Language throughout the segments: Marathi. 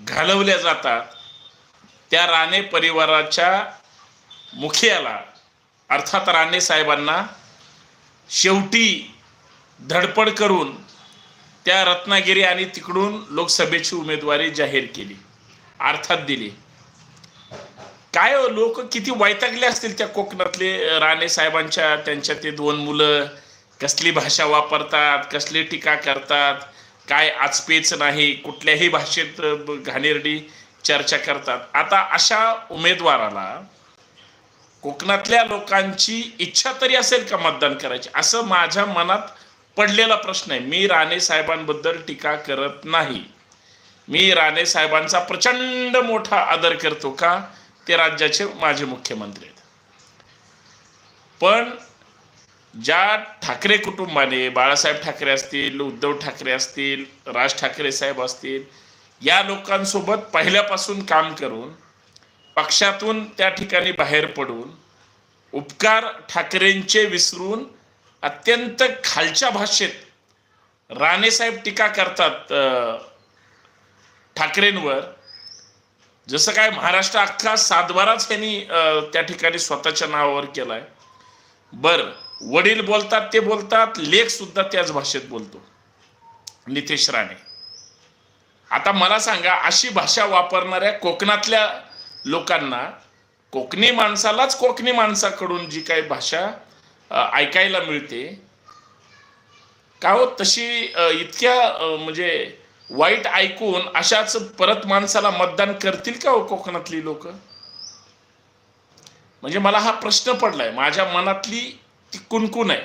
घालवल्या जातात. त्या राणे परिवाराच्या मुखियाला अर्थात राणे साहेबांना शेवटी धडपड करून त्या रत्नागिरी आणि तिकडून लोकसभेची उमेदवारी जाहीर केली. अर्थात दिली. काय हो, लोक किती वैतागले असतील त्या कोकणातले राणे साहेबांच्या त्यांच्या ते दोन मुलं कसली भाषा वापरतात कसली टीका करतात काय आचपेच नाही कुठल्याही भाषेत घाणेरडी चर्चा करतात. आता अशा उमेदवाराला कोकणातल्या लोकांची इच्छा तरी असेल का मतदान करायची? असं माझ्या मनात पडलेला प्रश्न आहे. मी राणे साहेबांबद्दल टीका करत नाही. मी राणे साहेबांचा प्रचंड मोठा आदर करतो का? ते राज्याचे माझे मुख्यमंत्री आहेत. पण ज्या ठाकरे कुटुंबाने बाळासाहेब ठाकरे असतील उद्धव ठाकरे असतील राज ठाकरे साहेब असतील या लोकांसोबत पहिल्यापासून काम करून पक्षातून त्या ठिकाणी बाहेर पडून उपकार ठाकरेंचे विसरून अत्यंत खालच्या भाषेत राणेसाहेब टीका करतात ठाकरेंवर. जसं काय महाराष्ट्र अख्खा सातबाराच यांनी त्या ठिकाणी स्वतःच्या नावावर केलाय. बरं. वडील बोलतात ते बोलतात लेख सुद्धा त्याच भाषेत बोलतो. नितेश राणे. आता मला सांगा अशी भाषा वापरणाऱ्या कोकणातल्या लोकांना कोकणी माणसालाच कोकणी माणसाकडून जी काही भाषा ऐकायला मिळते का हो तशी इतक्या म्हणजे वाईट ऐकून अशाच परत माणसाला मतदान करतील का हो कोकणातली लोक? म्हणजे मला हा प्रश्न पडलाय. माझ्या मनातली ती कुणकुण आहे.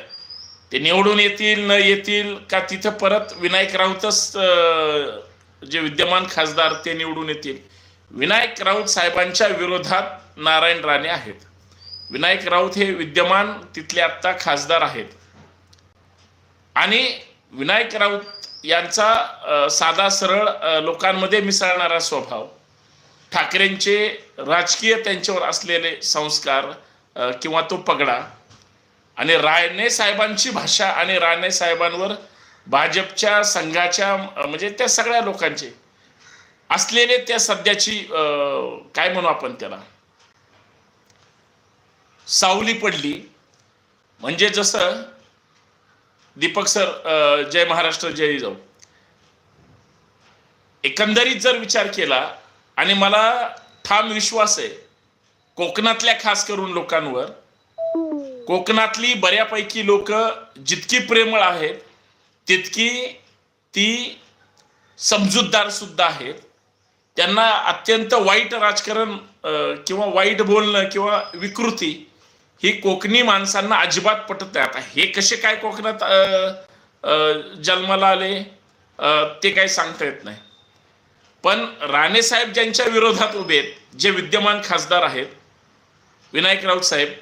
ते निवडून येतील न येतील का तिथं परत विनायक राऊतच जे विद्यमान खासदार ते निवडून येतील. विनायक राऊत साहेबांच्या विरोधात नारायण राणे आहेत. विनायक राऊत हे विद्यमान तिथले आत्ता खासदार आहेत. आणि विनायक राऊत यांचा साधा सरळ लोकांमध्ये मिसळणारा स्वभाव ठाकरेंचे राजकीय त्यांच्यावर असलेले संस्कार किंवा तो पगडा आणि राणे साहेबांची भाषा आणि राणे साहेबांवर भाजपच्या संघाच्या म्हणजे त्या सगळ्या लोकांचे असलेले त्या सध्याची काय म्हणू आपण त्याला? सावली पडली. म्हणजे जसं दीपक सर जय महाराष्ट्र जय जाऊ. एकंदरीत जर विचार केला आणि मला ठाम विश्वास आहे कोकणातल्या खास करून लोकांवर कोकणातली बऱ्यापैकी लोक जितकी प्रेमळ आहेत तितकी ती समजूतदार सुद्धा आहेत. त्यांना अत्यंत वाईट राजकारण किंवा वाईट बोलणं किंवा विकृती ही कोकणी माणसांना अजिबात पटत नाही. आता हे कसे काय कोकणात जन्माला आले ते काही सांगता येत नाही. पण राणे साहेब ज्यांच्या विरोधात उभे आहेत जे विद्यमान खासदार आहेत विनायक राऊत साहेब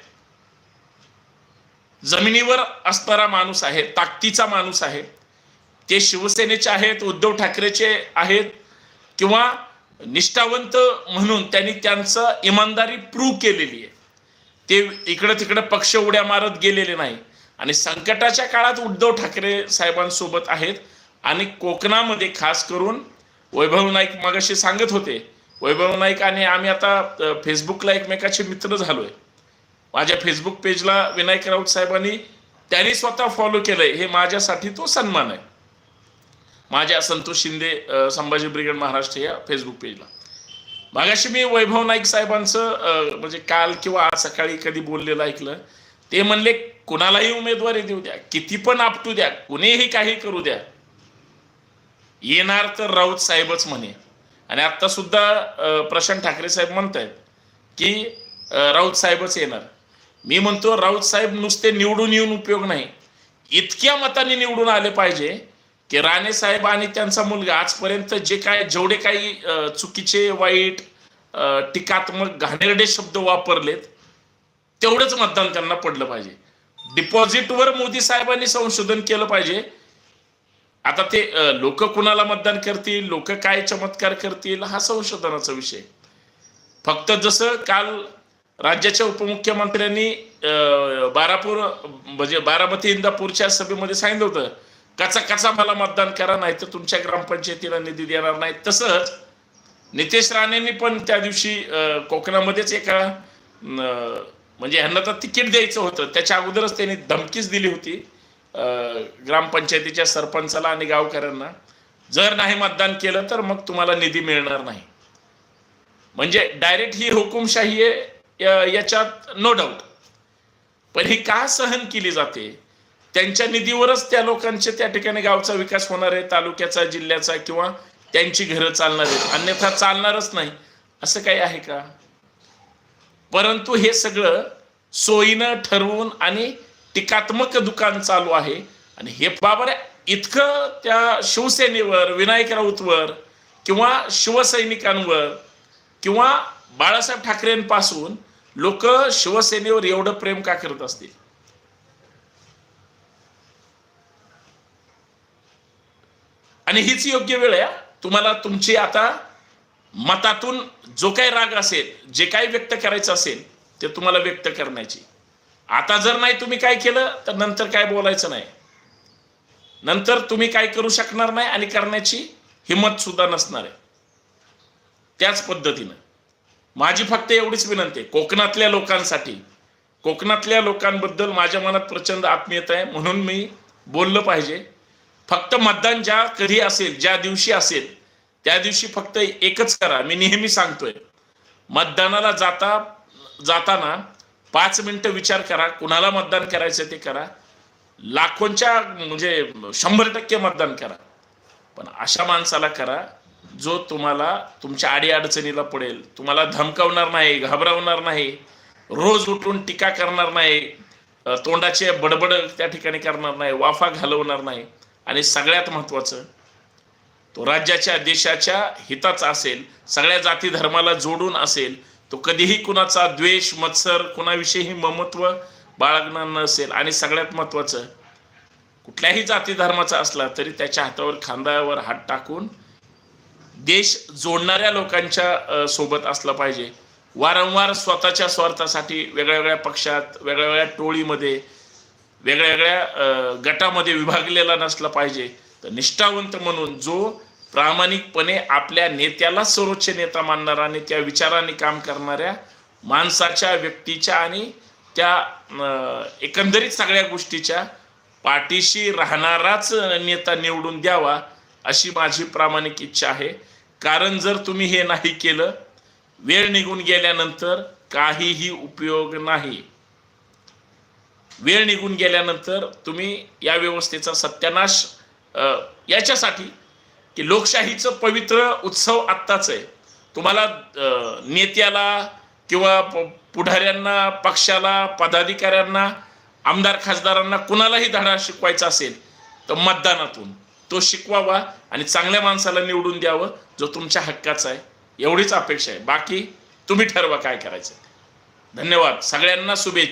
जमिनीवर असणारा माणूस आहे ताकदीचा माणूस आहे ते शिवसेनेचे आहेत उद्धव ठाकरेचे आहेत किंवा निष्ठावंत म्हणून त्यांनी त्यांचं इमानदारी प्रूव्ह केलेली आहे. ते इकडं तिकडं पक्ष उड्या मारत गेलेले नाही. आणि संकटाच्या काळात उद्धव ठाकरे साहेबांसोबत आहेत आणि कोकणामध्ये खास करून वैभव नाईक मगाशी सांगत होते वैभव नाईक आणि आम्ही आता फेसबुकला एकमेकाचे मित्र झालोय. माझ्या फेसबुक पेजला विनायक राऊत साहेबांनी त्यांनी स्वतः फॉलो केलंय. हे माझ्यासाठी तो सन्मान आहे. माझ्या संतोष शिंदे संभाजी ब्रिगेड महाराष्ट्र या फेसबुक पेजला मागाशी मी वैभव नाईक साहेबांचं म्हणजे काल किंवा आज सकाळी कधी बोललेलं ऐकलं ते म्हणले कुणालाही उमेदवारी देऊ द्या. किती पण आपटू द्या. कुणीही काही करू द्या. येणार तर राऊत साहेबच म्हणे. आणि आता सुद्धा प्रशांत ठाकरे साहेब म्हणतायत की राऊत साहेबच येणार. मी म्हणतो राऊत साहेब नुसते निवडून येऊन उपयोग नाही. इतक्या मताने निवडून आले पाहिजे की राणे साहेब आणि त्यांचा मुलगा आजपर्यंत जे काय जेवढे काही चुकीचे वाईट टीकात्मक घाणेरडे शब्द वापरलेत तेवढंच मतदान त्यांना पडलं पाहिजे. डिपॉझिटवर मोदी साहेबांनी संशोधन केलं पाहिजे. आता ते लोक कुणाला मतदान करतील लोक काय चमत्कार करतील हा संशोधनाचा विषय. फक्त जसं काल राज्याच्या उपमुख्यमंत्र्यांनी अं, बारापूर म्हणजे बारामती इंदापूरच्या सभेमध्ये सांगितलं होतं कचा कचा मला मतदान करा नाही तर तुमच्या ग्रामपंचायतीला निधी देणार नाही. तसंच नितेश राणेंनी पण त्या दिवशी कोकणामध्येच एका म्हणजे ह्यांना तर तिकीट द्यायचं होतं. त्याच्या अगोदरच त्यांनी धमकीच दिली होती ग्रामपंचायतीच्या सरपंचाला आणि गावकऱ्यांना. जर नाही मतदान केलं तर मग तुम्हाला निधी मिळणार नाही. म्हणजे डायरेक्ट ही हुकुमशाही आहे याच्यात नो डाऊट पण ही का सहन केली जाते? त्यांच्या निधीवरच त्या लोकांचे त्या ठिकाणी गावचा विकास होणार आहे तालुक्याचा जिल्ह्याचा किंवा त्यांची घरं चालणार आहेत. अन्यथा चालणारच नाही. असं काही आहे का? परंतु हे सगळं सोयीनं ठरवून आणि टीकात्मक दुकान चालू आहे. आणि हे बाबर इतकं त्या शिवसेनेवर विनायक राऊतवर किंवा शिवसैनिकांवर किंवा बाळासाहेब ठाकरेंपासून लोक शिवसेनेवर एवढं प्रेम का करत असतील? आणि हीच योग्य वेळ आहे तुम्हाला तुमची आता मतातून जो काही राग असेल जे काही व्यक्त करायचं असेल ते तुम्हाला व्यक्त करण्याची. आता जर नाही तुम्ही काय केलं तर नंतर काय बोलायचं नाही. नंतर तुम्ही काय करू शकणार नाही आणि करण्याची हिंमत सुद्धा नसणार आहे. त्याच पद्धतीनं. माझी फक्त एवढीच विनंती आहे कोकणातल्या लोकांसाठी. कोकणातल्या लोकांबद्दल माझ्या मनात प्रचंड आत्मीयता आहे म्हणून मी बोललं पाहिजे. फक्त मतदान ज्या कधी असेल ज्या दिवशी असेल त्या दिवशी फक्त एकच करा. मी नेहमी सांगतोय मतदानाला जाता जाताना पाच मिनिटं विचार करा कुणाला मतदान करायचं ते करा. लाखोंच्या म्हणजे शंभर टक्के मतदान करा. पण अशा माणसाला करा जो तुम्हाला तुमच्या अडीअडचणीला पडेल तुम्हाला धमकावणार नाही घाबरवणार नाही रोज उठून टीका करणार नाही तोंडाचे बडबड त्या ठिकाणी करणार नाही वाफा घालवणार नाही आणि सगळ्यात महत्त्वाचं तो राज्याच्या देशाच्या हिताचा असेल सगळ्या जाती धर्माला जोडून असेल तो कधीही कुणाचा द्वेष मत्सर कुणाविषयीही ममत्व बाळगणार नसेल. आणि सगळ्यात महत्त्वाचं कुठल्याही जाती धर्माचा असला तरी त्याच्या हातावर खांद्यावर हात टाकून देश जोडणाऱ्या लोकांच्या सोबत असलं पाहिजे. वारंवार स्वतःच्या स्वार्थासाठी वेगळ्या वेगळ्या पक्षात वेगळ्या वेगळ्या टोळीमध्ये वेगळ्या वेगळ्या गटामध्ये विभागलेला नसला पाहिजे. तर निष्ठावंत म्हणून जो प्रामाणिकपणे आपल्या नेत्याला सर्वोच्च नेता मानणारा आणि त्या विचाराने काम करणाऱ्या माणसाच्या व्यक्तीच्या आणि त्या एकंदरीत सगळ्या गोष्टीच्या पाठीशी राहणाराच नेता निवडून द्यावा. अशी माझी प्रामाणिक इच्छा आहे. कारण जर तुम्ही हे नाही केलं वेळ निघून गेल्यानंतर काहीही उपयोग नाही. वेळ निघून गेल्यानंतर तुम्ही या व्यवस्थेचा सत्यानाश याच्यासाठी की लोकशाहीचं पवित्र उत्सव आत्ताच आहे. तुम्हाला नेत्याला किंवा पुढाऱ्यांना पक्षाला पदाधिकाऱ्यांना आमदार खासदारांना कुणालाही धडा शिकवायचा असेल तर मतदानातून. तो शिकवावा आणि चांगल्या माणसाला निवडून द्यावं जो तुमच्या हक्काचा आहे. एवढीच अपेक्षा आहे. बाकी तुम्ही ठरवा काय करायचं. धन्यवाद. सगळ्यांना शुभेच्छा.